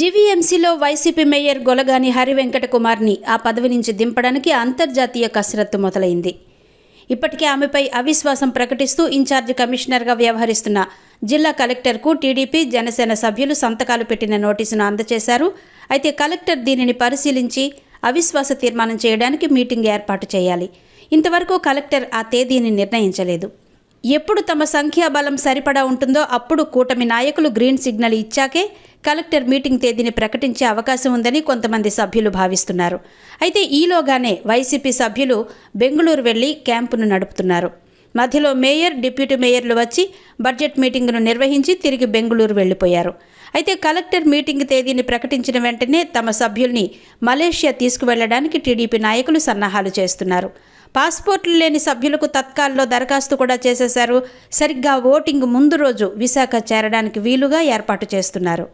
జీవీఎంసీలో YCP mayor Golagani Harivenkata కుమార్ని ఆ పదవి నుంచి దింపడానికి అంతర్జాతీయ కసరత్తు మొదలైంది. ఇప్పటికే ఆమెపై అవిశ్వాసం ప్రకటిస్తూ ఇన్ఛార్జ్ కమిషనర్గా వ్యవహరిస్తున్న జిల్లా కలెక్టర్కు టీడీపీ జనసేన సభ్యులు సంతకాలు పెట్టిన నోటీసును అందజేశారు అయితే కలెక్టర్ దీనిని పరిశీలించి అవిశ్వాస తీర్మానం చేయడానికి మీటింగ్ ఏర్పాటు చేయాలి. ఇంతవరకు కలెక్టర్ ఆ తేదీని నిర్ణయించలేదు. ఎప్పుడు తమ సంఖ్యాబలం సరిపడా ఉంటుందో అప్పుడు కూటమి నాయకులు గ్రీన్ సిగ్నల్ ఇచ్చాకే కలెక్టర్ మీటింగ్ తేదీని ప్రకటించే అవకాశం ఉందని కొంతమంది సభ్యులు భావిస్తున్నారు. అయితే ఈలోగానే వైసీపీ సభ్యులు బెంగళూరు వెళ్ళి క్యాంపును నడుపుతున్నారు. మధ్యలో మేయర్ డిప్యూటీ మేయర్లు వచ్చి బడ్జెట్ మీటింగ్ను నిర్వహించి తిరిగి బెంగళూరు వెళ్ళిపోయారు అయితే కలెక్టర్ మీటింగ్ తేదీని ప్రకటించిన వెంటనే తమ సభ్యుల్ని మలేషియా తీసుకువెళ్ళడానికి టీడీపీ నాయకులు సన్నాహాలు చేస్తున్నారు. పాస్పోర్ట్లు లేని సభ్యులకు తత్కాల్లో దరఖాస్తు కూడా చేసేశారు. సరిగ్గా ఓటింగ్ ముందు రోజు విశాఖ చేరడానికి వీలుగా ఏర్పాటు చేస్తున్నారు.